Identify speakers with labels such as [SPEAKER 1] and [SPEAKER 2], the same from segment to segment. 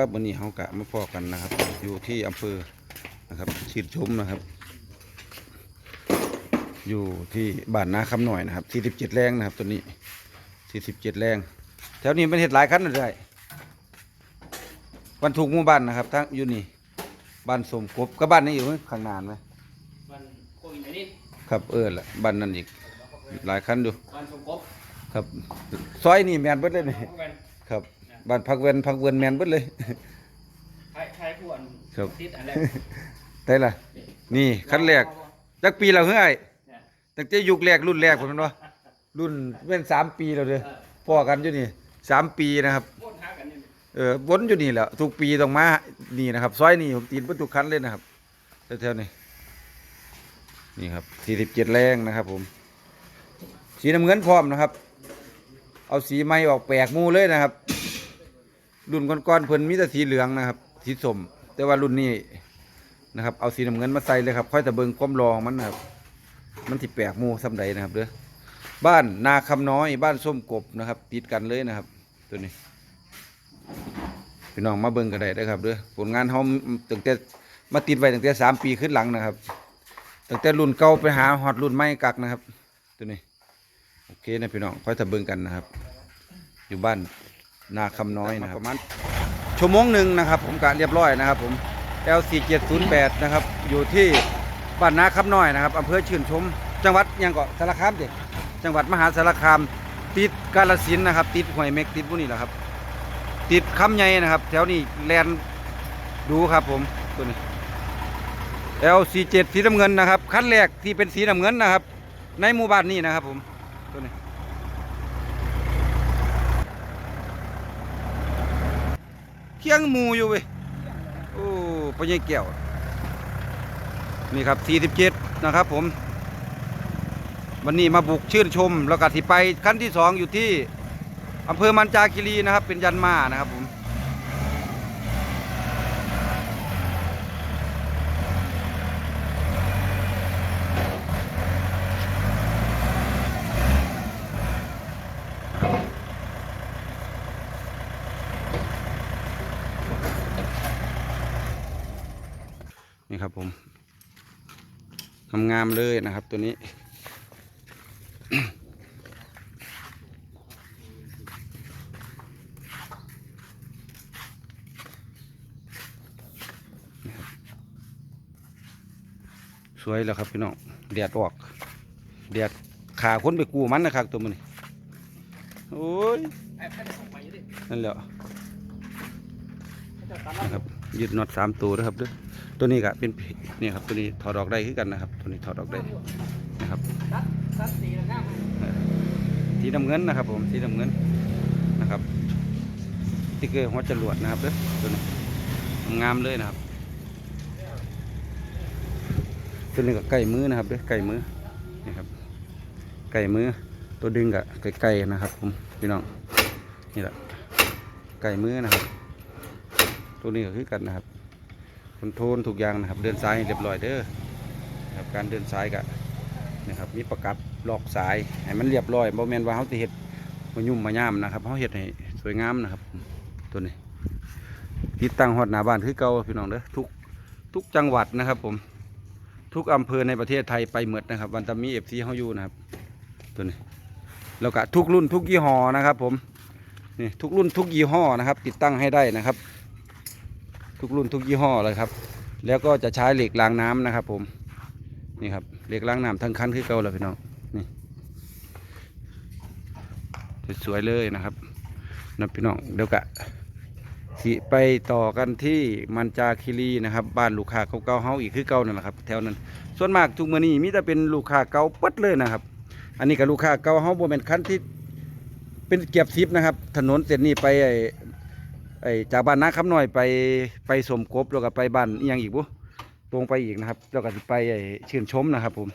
[SPEAKER 1] ครับวันนี้เขากะมาพอกันนะครับ อยู่ที่อำเภอนะครับชิดชมนะครับ อยู่ที่บ้านนาคำหน่อยนะครับ47แรงนะครับ ตัวนี้47แรง แถวนี้เป็นเห็ดหลายคันเลยวันถูกหมู่บ้านนะครับทั้งอยู่นี่บ้านสมกบกับบ้านนี้อยู่ข้างหนานไหม
[SPEAKER 2] วันโควิดไหนนี่
[SPEAKER 1] ครับเออละบ้านนั้นอีกหลายคันดู
[SPEAKER 2] วันสมกบ
[SPEAKER 1] ครับซอยนี่แมนเบิดเลยนี่
[SPEAKER 2] พวกกัน
[SPEAKER 1] ครับ บ้านพักเวนพักเวนแมนเบิดเลย
[SPEAKER 2] ใช้ใช้พวน
[SPEAKER 1] ครับ
[SPEAKER 2] ติดอันแรก
[SPEAKER 1] ได้ละนี่ขั้นแรกจักปีแล้วเฮ้ย
[SPEAKER 2] เนี่ย
[SPEAKER 1] ตั้งแต่ยุคแรกรุ่นแรกผมเนาะรุ่นเป็นสามปีแล้วเด้อ
[SPEAKER 2] เออ
[SPEAKER 1] พ่อกันอยู่นี่สามปีนะครับ
[SPEAKER 2] พูดหากันนี่
[SPEAKER 1] เออวนอยู่นี่แหละทุกปีต้องมานี่นะครับซอยนี่ผมตีนเพิ่นทุกคันเลยนะครับแถวๆนี้นี่ครับสี่สิบเจ็ดแรงนะครับ ผม สีน้ำเงินพร้อมนะครับ เอาสีไม้ออกแปลกหมูเลยนะครับ รุ่นก่อนๆเพิ่นมีแต่สีเหลืองนะครับสีส้มแต่ว่ารุ่นนี้นะครับ เอาสีน้ำเงินมาใส่เลยครับ ค่อยแต่เบิงความรองมันนะครับ มันที่แปลกมูซ้ำใดนะครับเด้อบ้านนาคำน้อยบ้านส้มกบนะครับ ติดกันเลยนะครับ ตัวนี้พี่น้องมาเบิงกันได้เด้อครับเด้อผลงานเขาตั้งแต่มาติดไว้ตั้งแต่สามปีขึ้นหลังนะครับตั้งแต่รุ่นเก่าไปหาฮอดรุ่นใหม่กักนะครับ ตัวนี้โอเคนะพี่น้องค่อยถ้าเบิงกันนะครับ อยู่บ้าน นาคำน้อยนะครับประมาณชั่วโมงหนึ่งนะครับ ผมกะเรียบร้อยนะครับ ผม L4708 นะครับ อยู่ที่บ้านนาคำน้อยนะครับอำเภอชื่นชม จังหวัดยังเกาะสารคามเด็กจังหวัดมหาสารคามติดกาฬสินนะครับ ติดหวยเม็กติดพวกนี้แหละครับ ติดคำใหญ่นะครับ แถวนี้แลนดูครับผมตัวนี้ L47 สีน้ำเงินนะครับ คันแรกที่เป็นสีน้ำเงินนะครับ ในหมู่บ้านนี้นะครับ ผมตัวนี้ คียงหมูอยู่เว้ยโอ้ปยัยเกี่ยว นี่ครับ 47 นะครับผม วันนี้มาบุกชื่นชม แล้วก็ที่ไปขั้นที่สองอยู่ที่อำเภอมันจาคิรีนะครับ เป็นยันมานะครับผม นี่ครับผมงามๆเลยนะครับตัวนี้ สวยแล้วครับพี่น้องแดดออกแดดขาคนไปกูมันนะครับตัวมันนี่โอ้ยนั่นแหละ
[SPEAKER 2] เขาจะตัด
[SPEAKER 1] นะครับยึดน็อตสามตัวนะครับเด้วย ตัวนี้ก็เป็นนี่ครับตัวนี้ถอดออกได้คือกันนะครับ ตัวนี้ถอดออกได้นะครับ
[SPEAKER 2] สีแล้วง่าม
[SPEAKER 1] สีน้ำเงินนะครับ ผมสีน้ำเงินนะครับติ๊กเกอร์หัวจรวดนะครับเด้อตัวนี้งามเลยนะครับ ตัวนี้ก็ไก่มือนะครับเด้อไก่มือนี่ครับไก่มือตัวดึงกับไก่ๆนะครับ ผมพี่น้องนี่แหละไก่มือนะครับ ตัวนี้ก็คือกันนะครับ คอนโทรลทุกอย่างนะครับ เดินซ้ายเรียบร้อยเด้อนะครับการเดินซ้ายกับนะครับมีประกับลอกสายให้มันเรียบร้อยบ่แมนว่าเฮาสิเฮ็ดมายุ่มมาย่ามนะครับเฮาเฮ็ดให้สวยงามนะครับ ตัวนี้ ติดตั้งฮอดหน้าบ้านคือเก่าพี่น้องเด้อทุกทุกจังหวัดนะครับ ผมทุกอำเภอในประเทศไทยไปหมดนะครับ วันตามีเอฟซีเฮาอยู่นะครับ ตัวนี้แล้วก็ทุกรุ่นทุกยี่ห้อนะครับ ผมนี่ทุกรุ่นทุกยี่ห้อนะครับ ติดตั้งให้ได้นะครับ ทุกรุ่นทุกยี่ห้อเลยครับ แล้วก็จะใช้เหล็กรางน้ำนะครับ ผมนี่ครับเหล็กรางน้ำทั้งคันคือเก่าเลยพี่น้องนี่สวยๆเลยนะครับนะพี่น้องเดี๋ยวกะสิไปต่อกันที่มันจาคิรีนะครับ บ้านลูกค้าเก่าๆเฮาอีกคือเก่านั่นแหละครับแถวนั้น ส่วนมากทุกมื้อนี้มีแต่เป็นลูกค้าเก่าปัดเลยนะครับ อันนี้กับลูกค้าเก่าเฮาบ่แม่นคันที่เป็นเกียบซิบนะครับ ถนนเส้นนี้ไป ไอ้จากบ้านนาคำน้อยไปไปสมกบแล้วก็ไปบ้านอีหยังอีกบุตรงไปอีกนะครับแล้วก็ไปไอชื่นชมนะครับ ผม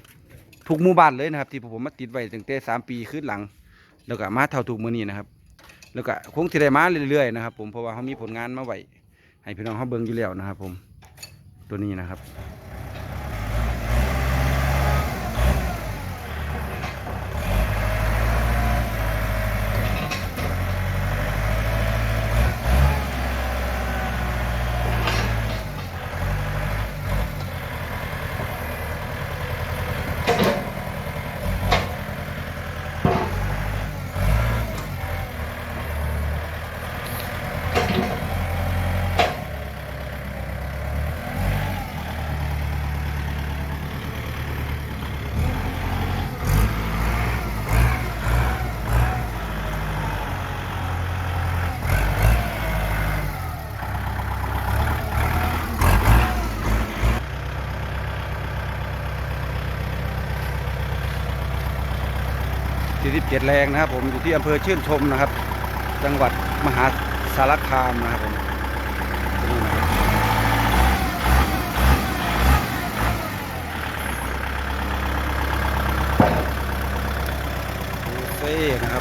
[SPEAKER 1] ทุกหมู่บ้านเลยนะครับ ที่ผมมาติดไว้ตั้งแต่สามปีขึ้นหลัง แล้วก็มาเท่าทุกมือนี้นะครับ แล้วก็คงสิได้มาเรื่อยๆนะครับ ผมเพราะว่าเขามีผลงานมาไว้ให้พี่น้องเขาเบิ่งอยู่แล้วนะครับ ผมตัวนี้นะครับ 47 แรงนะครับผมอยู่ที่อำเภอชื่นชมนะครับ จังหวัดมหาสารคามนะครับผมนะครับโอเซ่นะครับ